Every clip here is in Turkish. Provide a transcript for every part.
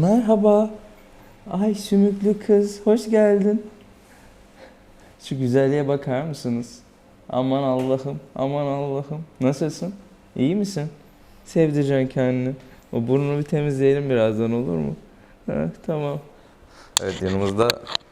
Merhaba. Ay sümüklü kız, hoş geldin. Şu güzelliğe bakar mısınız? Aman Allah'ım, aman Allah'ım. Nasılsın? İyi misin? Sevdireceksin kendini. O burnunu bir temizleyelim birazdan olur mu? Ha, tamam. Evet yanımızda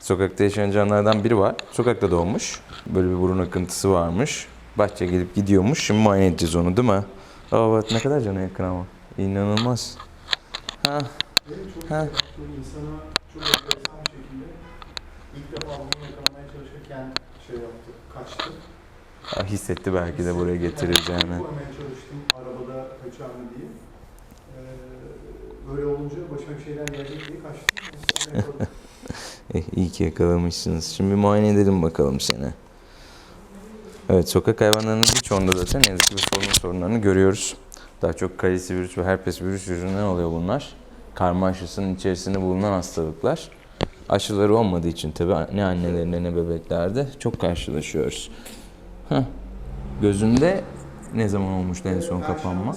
sokakta yaşayan canlardan biri var. Sokakta doğmuş. Böyle bir burun akıntısı varmış. Bahçe gelip gidiyormuş. Şimdi muayene edeceğiz onu değil mi? Aa bak ne kadar cana yakın ama. İnanılmaz. Ha. Benim çok insana çok enteresan bir şekilde ilk defa bunu yakalamaya çalışırken şey yaptı, kaçtı. Ha, Hissetti belki de buraya getireceğini. Koymaya çalıştım arabada kaçar mı diye. Ee, öyle olunca başıma bir şeyler gelecek diye kaçtım. Sonra yakaladım. Eh, iyi ki yakalamışsınız. Şimdi bir muayene edelim bakalım seni. Evet sokak hayvanlarının birçoğunda zaten ne yazık ki bu sorunlarını görüyoruz. Daha çok kalisi virüs ve herpes virüs yüzünden oluyor bunlar. Karma aşısının içerisinde bulunan hastalıklar. Aşıları olmadığı için tabii ne annelerinde ne bebeklerde çok karşılaşıyoruz. Heh. Gözünde ne zaman olmuştu en son Perşembe kapanma?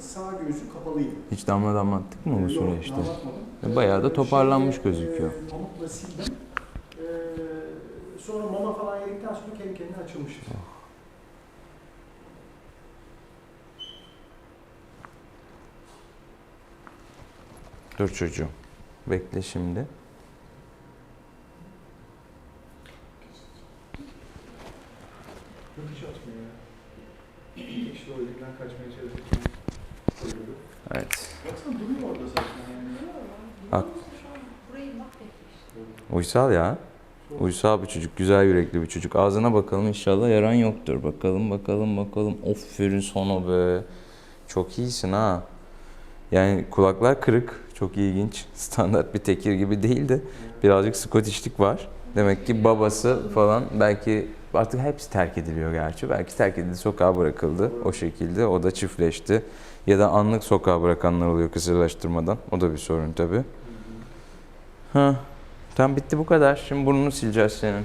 sağ gözü kapalıydı. Hiç damla damlattık mı bu süreçte? anlatmadım. Bayağı da toparlanmış gözüküyor. E, pamukla sildim. Ee, sonra mama falan yedikten sonra kendi kendine açılmıştı. Dur çocuğum. Bekle şimdi. Evet. Baksana duruyor orada zaten yani. Bak. Uysal ya. Uysal bir çocuk. Güzel yürekli bir çocuk. Ağzına bakalım inşallah yaran yoktur. Bakalım bakalım bakalım. Aferin sana be. Çok iyisin ha. Yani kulaklar kırık. Çok ilginç. Standart bir tekir gibi değil de birazcık skotişlik var. Demek ki babası falan belki artık hepsi terk ediliyor gerçi. Belki terk edildi, sokağa bırakıldı o şekilde. O da çiftleşti. Ya da anlık sokağa bırakanlar oluyor kısırlaştırmadan. O da bir sorun tabii. Ha. Tam bitti bu kadar. Şimdi burnunu sileceğiz senin. Ee,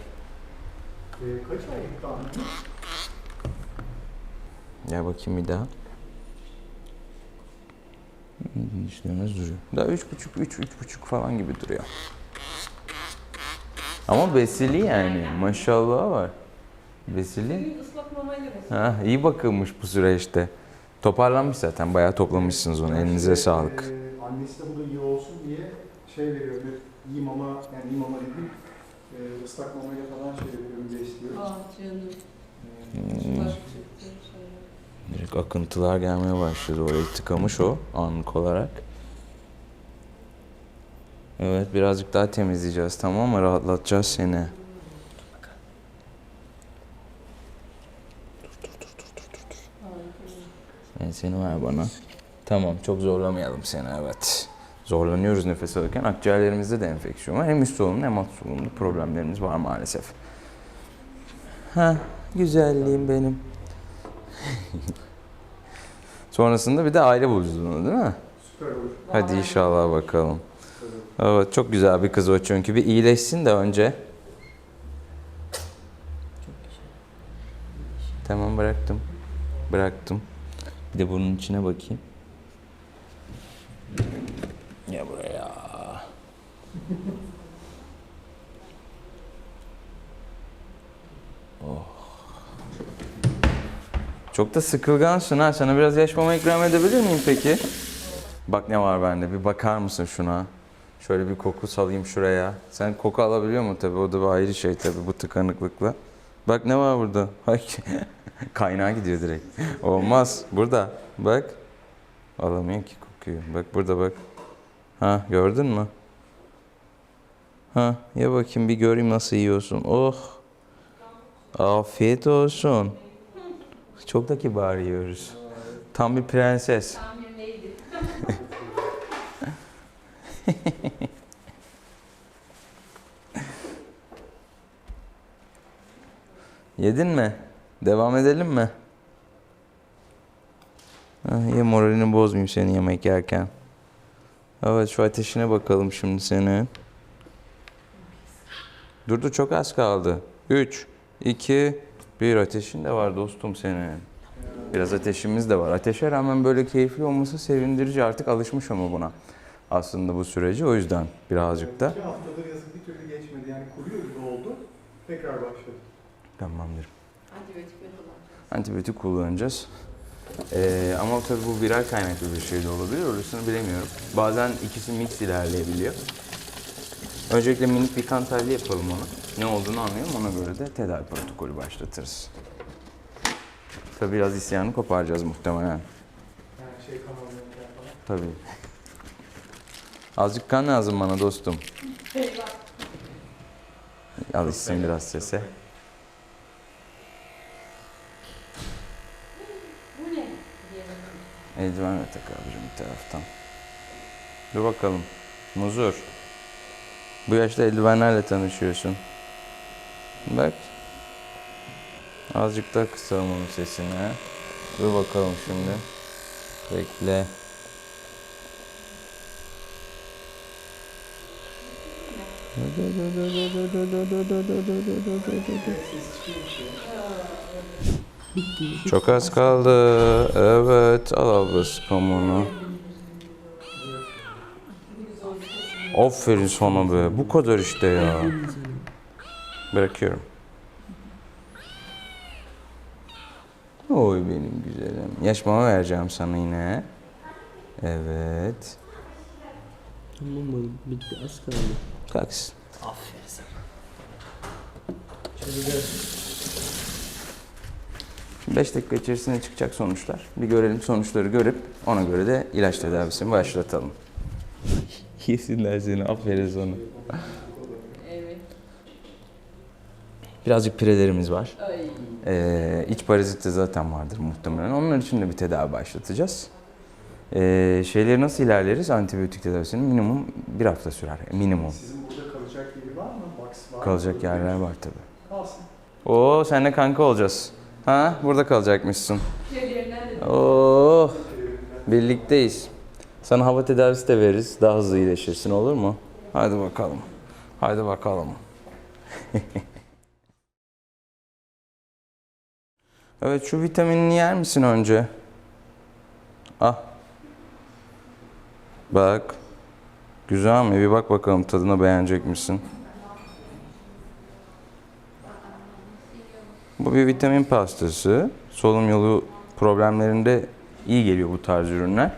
kaç aylık? Gel bakayım bir daha. Dişleriniz duruyor. Daha üç buçuk, üç, üç buçuk falan gibi duruyor. Ama besili yani. Maşallah var. Besili. Mamayla. Ha, iyi bakılmış bu süreçte. Toparlanmış zaten. Bayağı toplamışsınız onu. Elinize İşte, sağlık. E, annesi de bu da iyi olsun diye şey veriyorum. hep iyi mama, yani iyi mama dedim. E, ıslak mamayla falan şey yapıyorum, besliyorum. Aa canım. Hmm. Direkt akıntılar gelmeye başladı. Orayı tıkamış o anlık olarak. Evet birazcık daha temizleyeceğiz tamam mı? Rahatlatacağız seni. Evet, seni ver bana. Tamam çok zorlamayalım seni evet. Zorlanıyoruz nefes alırken. Akciğerlerimizde de enfeksiyon var. Hem üst solunumda hem alt solunumda problemlerimiz var maalesef. Ha güzelliğim benim. Sonrasında bir de aile bulacağız onu değil mi? Süper olur. Hadi inşallah bakalım. Evet çok güzel bir kız o çünkü. Bir iyileşsin de önce. Tamam bıraktım. Bıraktım. Bir de burnun içine bakayım. Ya buraya. Oh. Çok da sıkılgansın ha. Sana biraz yaş mama ikram edebilir miyim peki? Bak ne var bende. Bir bakar mısın şuna? Şöyle bir koku salayım şuraya. Sen koku alabiliyor mu tabii? O da bir ayrı şey tabii bu tıkanıklıkla. Bak ne var burada? Bak kaynağa gidiyor direkt. Olmaz. Burada. Bak. Alamıyor ki kokuyu. Bak burada bak. Ha gördün mü? Ha ya bakayım bir göreyim nasıl yiyorsun. Oh. Afiyet olsun. Çok da kibar yiyoruz. Tam bir prenses. Yedin mi? Devam edelim mi? Ah, ye moralini bozmayayım senin yemek yerken. Evet şu ateşine bakalım şimdi senin. Dur dur çok az kaldı. 3, 2, 1 ateşin de var dostum senin. Biraz ateşimiz de var. Ateşe rağmen böyle keyifli olması sevindirici. Artık alışmış ama buna. aslında bu süreci. O yüzden birazcık da. İki haftadır yazık bir türlü geçmedi. Yani kuruyor gibi oldu. Tekrar başladı. Tamamdır. Antibiyotik kullanacağız? Antibiyotik kullanacağız. Ee, ama tabii bu viral kaynaklı bir şey de olabilir. Orasını bilemiyorum. Bazen ikisi mix ilerleyebiliyor. Öncelikle minik bir kan tahlili yapalım ona. Ne olduğunu anlayalım. Ona göre de tedavi protokolü başlatırız. Tabii biraz isyanı koparacağız muhtemelen. Yani şey falan. Tabii. Azıcık kan lazım bana dostum. Eyvah. Alışsın biraz sese. Bu ne? Diyelim. Eldiven de tak abicim bir taraftan. Dur bakalım. Muzur. Bu yaşta eldivenlerle tanışıyorsun. Bak. Azıcık daha kısalım onun sesini. Dur bakalım şimdi. Bekle. Çok az kaldı. Evet. Al ablası pamuğunu. Aferin sana be. Bu kadar işte ya. Bırakıyorum. Oy benim güzelim. Yaş mama vereceğim sana yine. Evet. Tamam oğlum bitti az kaldı. Kalksın. Aferin sana. Şöyle gel. 5 dakika içerisinde çıkacak sonuçlar. Bir görelim sonuçları görüp ona göre de ilaç tedavisini başlatalım. Yesinler seni. Aferin sana. Birazcık pirelerimiz var. Ay. Ee, iç parazit de zaten vardır muhtemelen. Onlar için de bir tedavi başlatacağız. Ee, şeyleri nasıl ilerleriz? Antibiyotik tedavisinin minimum bir hafta sürer. Minimum. Sizin burada kalacak yeri var mı? Box var mı? Kalacak yerler var tabii. Kalsın. Oo senle kanka olacağız. Ha burada kalacakmışsın. Oo birlikteyiz. Sana hava tedavisi de veririz. Daha hızlı iyileşirsin olur mu? Hadi bakalım. Hadi bakalım. evet şu vitaminini yer misin önce? Ah. Bak. Güzel mi? Bir bak bakalım tadına beğenecek misin? Bu bir vitamin pastası. Solunum yolu problemlerinde iyi geliyor bu tarz ürünler.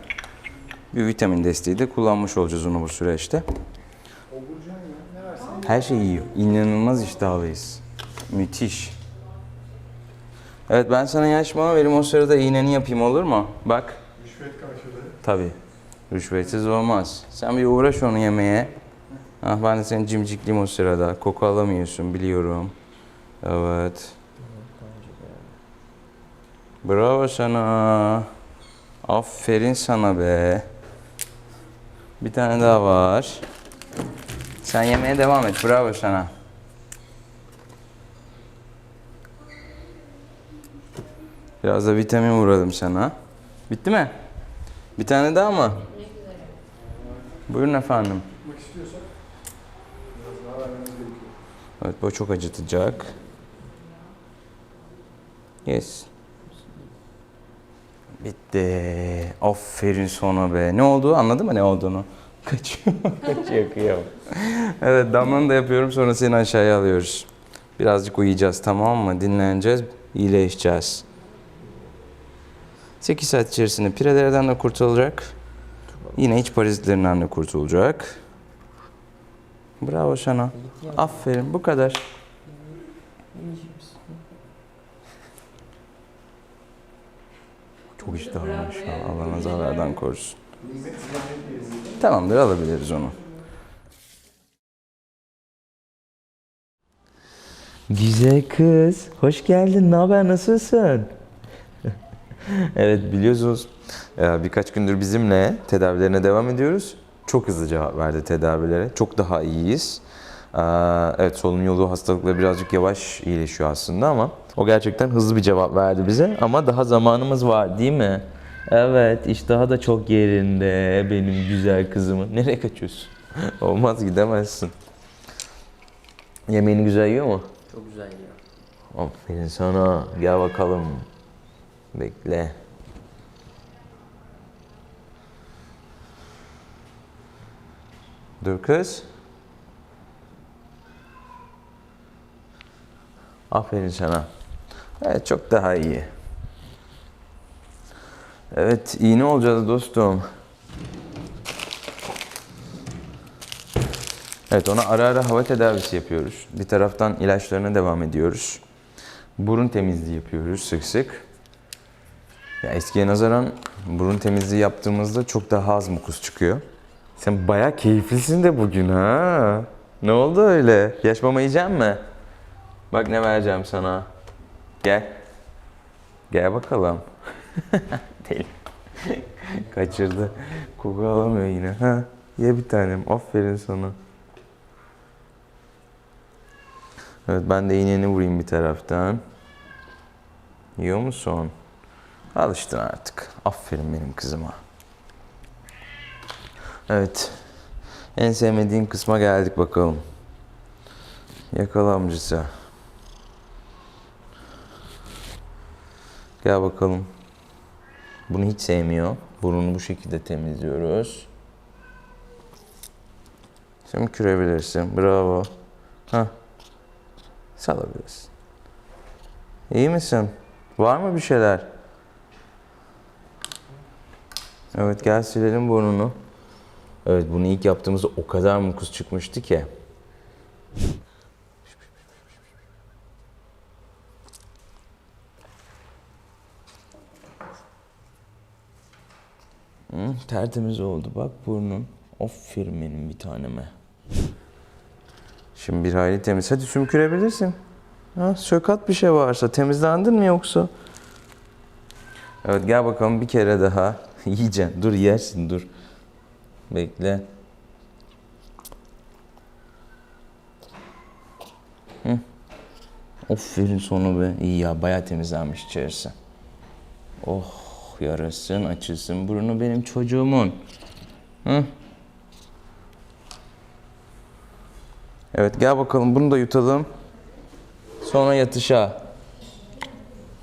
Bir vitamin desteği de kullanmış olacağız onu bu süreçte. Her şeyi yiyor. İnanılmaz iştahlıyız. Müthiş. Evet ben sana yaş mama vereyim o sırada iğneni yapayım olur mu? Bak. Rüşvet karşılığı. Tabii. Rüşvetsiz olmaz. Sen bir uğraş onu yemeye. Ah ben de seni cimcikliyim o sırada. Koku alamıyorsun biliyorum. Evet. Bravo sana. Aferin sana be. Bir tane daha var. Sen yemeye devam et. Bravo sana. Biraz da vitamin vuralım sana. Bitti mi? Bir tane daha mı? Buyurun efendim. Evet bu çok acıtacak. Yes. Bitti. Aferin sana be. Ne oldu? Anladın mı ne olduğunu? Kaçıyor. Kaçıyor kıyam. evet damlanı da yapıyorum sonra seni aşağıya alıyoruz. Birazcık uyuyacağız tamam mı? Dinleneceğiz. iyileşeceğiz. 8 saat içerisinde pirelerden de kurtulacak. Yine iç parazitlerinden de kurtulacak. Bravo sana. Aferin bu kadar. Çok iştahlıymış ya. Allah nazarlardan korusun. Tamamdır alabiliriz onu. Güzel kız. Hoş geldin. Ne haber? Nasılsın? evet biliyorsunuz e, birkaç gündür bizimle tedavilerine devam ediyoruz. Çok hızlı cevap verdi tedavilere. Çok daha iyiyiz. Ee, Evet solunum yolu hastalıkları birazcık yavaş iyileşiyor aslında ama o gerçekten hızlı bir cevap verdi bize. Ama daha zamanımız var değil mi? Evet iştahı da çok yerinde benim güzel kızımın. Nereye kaçıyorsun? Olmaz gidemezsin. Yemeğini güzel yiyor mu? Çok güzel ya. Aferin sana. Gel bakalım. Bekle. Dur kız. Aferin sana. Evet çok daha iyi. Evet iyi ne olacağız dostum? Evet ona ara ara hava tedavisi yapıyoruz. Bir taraftan ilaçlarına devam ediyoruz. Burun temizliği yapıyoruz sık sık. Ya eskiye nazaran burun temizliği yaptığımızda çok daha az mukus çıkıyor. Sen bayağı keyiflisin de bugün ha. Ne oldu öyle? Yaş mama yiyecek mi? Bak ne vereceğim sana. Gel. Gel bakalım. Deli. Kaçırdı. Koku alamıyor yine. Ha. Ye bir tanem. Aferin sana. Evet ben de iğneni vurayım bir taraftan. Yiyor musun? Alıştın artık. Aferin benim kızıma. Evet. En sevmediğin kısma geldik bakalım. Yakala amcası. Gel bakalım. Bunu hiç sevmiyor. Burnunu bu şekilde temizliyoruz. Şimdi kürebilirsin. Bravo. Hah. Salabilirsin. İyi misin? Var mı bir şeyler? Evet gel silelim burnunu. Evet bunu ilk yaptığımızda o kadar mukus çıkmıştı ki. Hı, tertemiz oldu bak burnun. Aferin benim bir taneme. Şimdi bir hayli temiz. Hadi sümkürebilirsin. Ha, sökat bir şey varsa temizlendin mi yoksa? Evet gel bakalım bir kere daha. Yiyeceksin. Dur yersin dur. Bekle. Hı. Aferin sonu be. İyi ya bayağı temizlenmiş içerisi. Oh yarasın açılsın burnu benim çocuğumun. Hı? Evet gel bakalım bunu da yutalım. Sonra yatışa.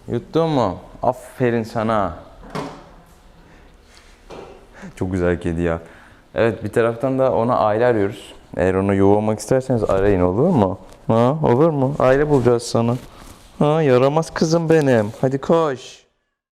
Yuttun mu? Aferin sana. Çok güzel kedi ya. Evet bir taraftan da ona aile arıyoruz. Eğer onu yuvamak isterseniz arayın olur mu? Ha, olur mu? Aile bulacağız sana. Ha, yaramaz kızım benim. Hadi koş.